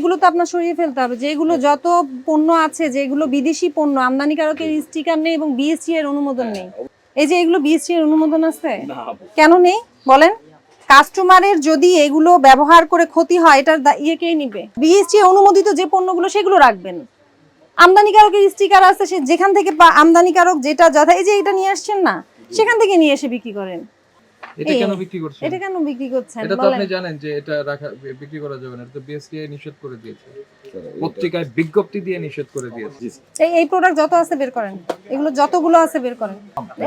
এইগুলো তো আপনার সরিয়ে ফেলতে হবে। যেগুলো যত পণ্য আছে যেগুলো বিদেশি পণ্য আমদানিকারকের স্টিকার নেই এবং বিএসটি এর অনুমোদন নেই। এই যে এগুলো বিএসটি এর অনুমোদন আছে? কেন নেই? বলেন। কাস্টমারের যদি এগুলো ব্যবহার করে ক্ষতি হয় এটার ইয়ে কে নিবে? বিএসটি অনুমোদিত যে পণ্যগুলো সেগুলো রাখবেন। আমদানিকারকের স্টিকার আছে সে যেখান থেকে আমদানিকারক যেটা যথা এই যে এটা নিয়ে আসছেন না সেখান থেকে নিয়ে এসে বিক্রি করেন। এটা কেন বিক্রি করছেন? এটা কেন বিক্রি করছেন? এটা তো আপনি জানেন যে এটা রাখা বিক্রি করা যাবে না এটা তো বিএসটিআই নিষেধ করে দিয়েছে। পত্রিকায় বিজ্ঞপ্তি দিয়ে নিষেধ করে দিয়েছে। এই এই প্রোডাক্ট যত আছে বের করেন। এগুলো যতগুলো আছে বের করেন।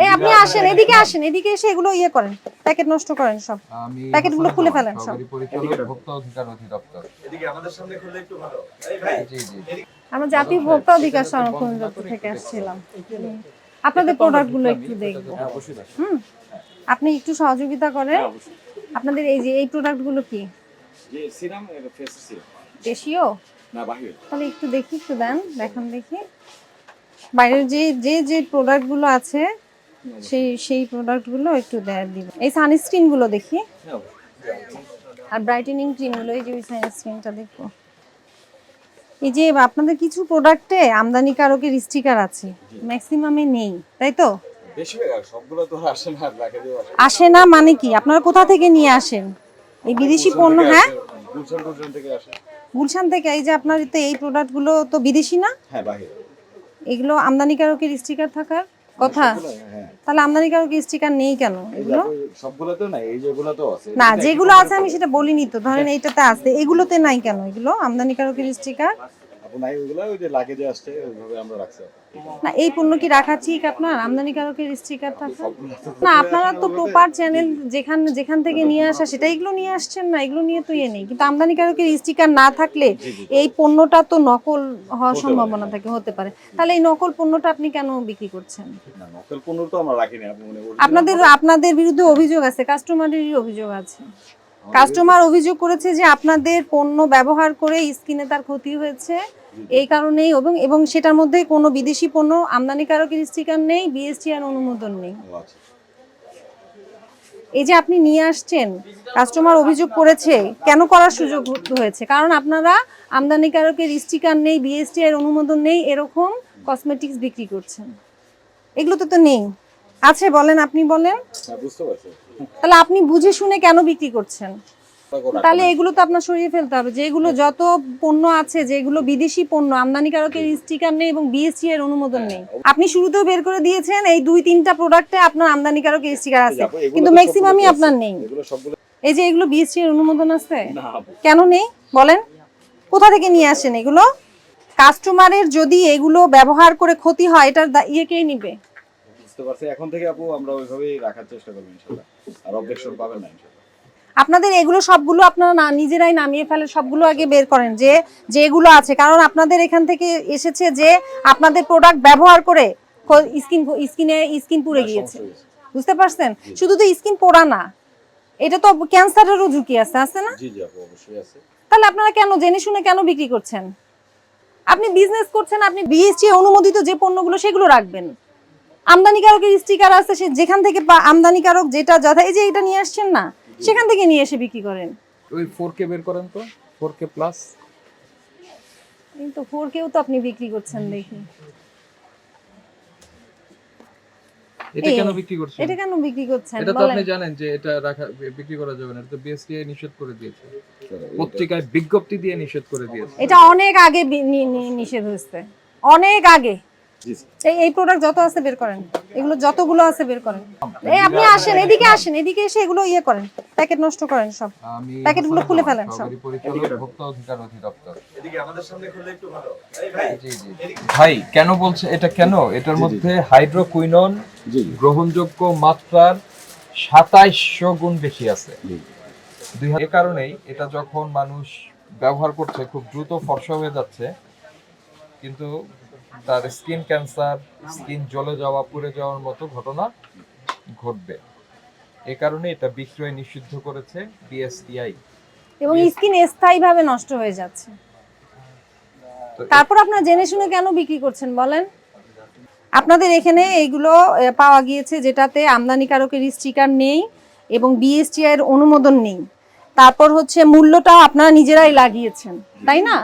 এই আপনি আসেন এদিকে আসেন এদিকে এসে এগুলো ইয়ে করেন প্যাকেট নষ্ট করেন সব। আমি প্যাকেটগুলো খুলে ফেলেন সব। ভোক্তা অধিকার অধিদপ্তর। এদিকে আমাদের সামনে খুললে একটু ভালো। জি জি আমরা জাতীয় ভোক্তা অধিকার সংরক্ষণ দপ্তর থেকে আসছিলাম। আপনাদের প্রোডাক্টগুলো একটু দেখব। হুম। আপনি একটু সহযোগিতা করেন। আপনাদের এই যে এই প্রোডাক্টগুলো কি? দেশীয়? তাহলে একটু দেখি একটু দেন দেখান দেখি। বাইরের যে যে যে প্রোডাক্টগুলো আছে সেই সেই প্রোডাক্টগুলো একটু দিব। এই সানস্ক্রিনগুলো দেখি। আর ব্রাইটেনিং ক্রিমগুলো এই যে ওই সানস্ক্রিনটা দেখব এই যে আপনাদের কিছু প্রোডাক্টে আমদানিকারকের স্টিকার আছে। ম্যাক্সিমামে নেই তাই তো? হয়ে আসে না মানে কি? আপনারা কোথা থেকে নিয়ে আসেন? এই বিদেশি পণ্য হ্যাঁ? গুলশান গুলশান থেকে এই যে আপনার তো এই প্রোডাক্টগুলো তো বিদেশি না? হ্যাঁ এগুলো আমদানিকারকের স্টিকার থাকার কথা? হ্যাঁ তাহলে আমদানিকারকের স্টিকার নেই কেন এগুলো? সবগুলো তো না এই যেগুলো তো আছে। না যেগুলো আছে আমি সেটা বলিনি তো ধরেন এইটাতে আছে। এগুলোতে নাই কেন এগুলো? আমদানিকারকের স্টিকার নাই ওগুলো ওই যে লাগেজে আসছে ওইভাবে আমরা রাখছি না এই পণ্য কি রাখা ঠিক আপনার? আমদানিকারকের স্টিকার থাকা না আপনারা তো প্রপার চ্যানেল যেখান যেখান থেকে নিয়ে আসা সেটা এগুলো নিয়ে আসছেন না এগুলো নিয়ে তো ইয়ে নেই। কিন্তু আমদানিকারকের স্টিকার না থাকলে এই পণ্যটা তো নকল হওয়ার সম্ভাবনা থাকে হতে পারে। তাহলে এই নকল পণ্যটা আপনি কেন বিক্রি করছেন? না নকল পণ্য তো আমরা আপু মানে আপনাদের আপনাদের বিরুদ্ধে অভিযোগ আছে কাস্টমারেরই অভিযোগ আছে। কাস্টমার অভিযোগ করেছে যে আপনাদের পণ্য ব্যবহার করে স্কিনে তার ক্ষতি হয়েছে এই কারণেই এবং এবং সেটার মধ্যে কোনো বিদেশি পণ্য আমদানিকারকের স্টিকার নেই বিএসটিআর অনুমোদন নেই। আচ্ছা। এই যে আপনি নিয়ে আসছেন কাস্টমার অভিযোগ করেছে কেন করার সুযোগ হয়েছে? কারণ আপনারা আমদানিকারকের স্টিকার নেই বিএসটিআর অনুমোদন নেই এরকম কসমেটিক্স বিক্রি করছেন। এগুলো তো তো নেই। আছে বলেন আপনি বলেন। হ্যাঁ তাহলে আপনি বুঝে শুনে কেন বিক্রি করছেন? তাহলে এগুলো তো আপনার সরিয়ে ফেলতে হবে। যেগুলো যত পণ্য আছে যেগুলো বিদেশি পণ্য আমদানিকারকের স্টিকার নেই এবং বিএসটি এর অনুমোদন নেই। আপনি শুরুতেও বের করে দিয়েছেন এই দুই তিনটা প্রোডাক্টে আপনার আমদানিকারকের স্টিকার আছে। কিন্তু ম্যাক্সিমামই আপনার নেই। এই যে এগুলো বিএসটি এর অনুমোদন আছে? কেন নেই? বলেন। কোথা থেকে নিয়ে আসেন এগুলো? কাস্টমারের যদি এগুলো ব্যবহার করে ক্ষতি হয় এটার ইয়ে কে নিবে? বুঝতে পারছি। এখন থেকে আপু আমরা ওইভাবেই রাখার চেষ্টা করব ইনশাল্লাহ। আর অবজেকশন পাবেন না আপনাদের এগুলো সবগুলো আপনারা না নিজেরাই নামিয়ে ফেলে সবগুলো আগে বের করেন যে যেগুলো আছে। কারণ আপনাদের এখান থেকে এসেছে যে আপনাদের প্রোডাক্ট ব্যবহার করে স্কিন স্কিনে স্কিন পুড়ে গিয়েছে। বুঝতে পারছেন? শুধু তো স্কিন পোড়া না। এটা তো ক্যান্সারেরও ঝুঁকি আছে আছে না? জি জি অবশ্যই আছে। তাহলে আপনারা কেন জেনে শুনে কেন বিক্রি করছেন? আপনি বিজনেস করছেন আপনি বিএসটি অনুমোদিত যে পণ্যগুলো সেগুলো রাখবেন। আমদানিকারকের স্টিকার আছে সে যেখান থেকে আমদানিকারক যেটা যথা এই যে এটা নিয়ে আসছেন না? সেখান থেকে নিয়ে এসে বিক্রি করেন। ওই ফোর কে বের করেন তো ফোর কে প্লাস এই তো ফোর তো আপনি বিক্রি করছেন দেখি। এটা কেন বিক্রি করছেন? এটা কেন বিক্রি করছেন? এটা তো আপনি জানেন যে এটা রাখা বিক্রি করা যাবে না এটা তো বিএসটিআই নিষেধ করে দিয়েছে। পত্রিকায় বিজ্ঞপ্তি দিয়ে নিষেধ করে দিয়েছে। এটা অনেক আগে নিষেধ হয়েছে। অনেক আগে। এই এই প্রোডাক্ট যত আছে বের করেন। এগুলো যতগুলো আছে বের করেন। এই আপনি আসেন এদিকে আসেন এদিকে এসে এগুলো ইয়ে করেন প্যাকেট নষ্ট করেন সব। প্যাকেটগুলো খুলে ফেলেন সব। সরকারি অধিকার অধিদপ্তর। এদিকে আমাদের সামনে খুললে একটু ভালো। ভাই জি জি ভাই কেন বলছে এটা কেন? এটার মধ্যে হাইড্রোকুইনন গ্রহণযোগ্য মাত্রার সাতাইশশো গুণ বেশি আছে। দুই এ কারণেই এটা যখন মানুষ ব্যবহার করছে খুব দ্রুত ফর্সা হয়ে যাচ্ছে। কিন্তু তার স্কিন ক্যান্সার স্কিন জ্বলে যাওয়া পুড়ে যাওয়ার মতো ঘটনা ঘটবে। এ কারণে এটা বিক্রয় নিষিদ্ধ করেছে বিএসটিআই। এবং স্কিন স্থায়ীভাবে নষ্ট হয়ে যাচ্ছে। তারপর আপনারা জেনে শুনে কেন বিক্রি করছেন বলেন? আপনাদের এখানে এইগুলো পাওয়া গিয়েছে যেটাতে আমদানিকারকের স্টিকার নেই এবং বিএসটিআই এর অনুমোদন নেই। তারপর হচ্ছে মূল্যটা আপনারা নিজেরাই লাগিয়েছেন, তাই না?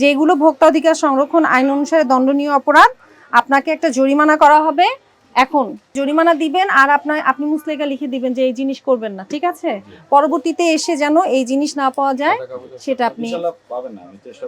যেগুলো ভোক্তা অধিকার সংরক্ষণ আইন অনুসারে দণ্ডনীয় অপরাধ, আপনাকে একটা জরিমানা করা হবে। এখন জরিমানা দিবেন আর আপনার, আপনি মুসলিকা লিখে দিবেন যে এই জিনিস করবেন না, ঠিক আছে? পরবর্তীতে এসে যেন এই জিনিস না পাওয়া যায়, সেটা আপনি চেষ্টা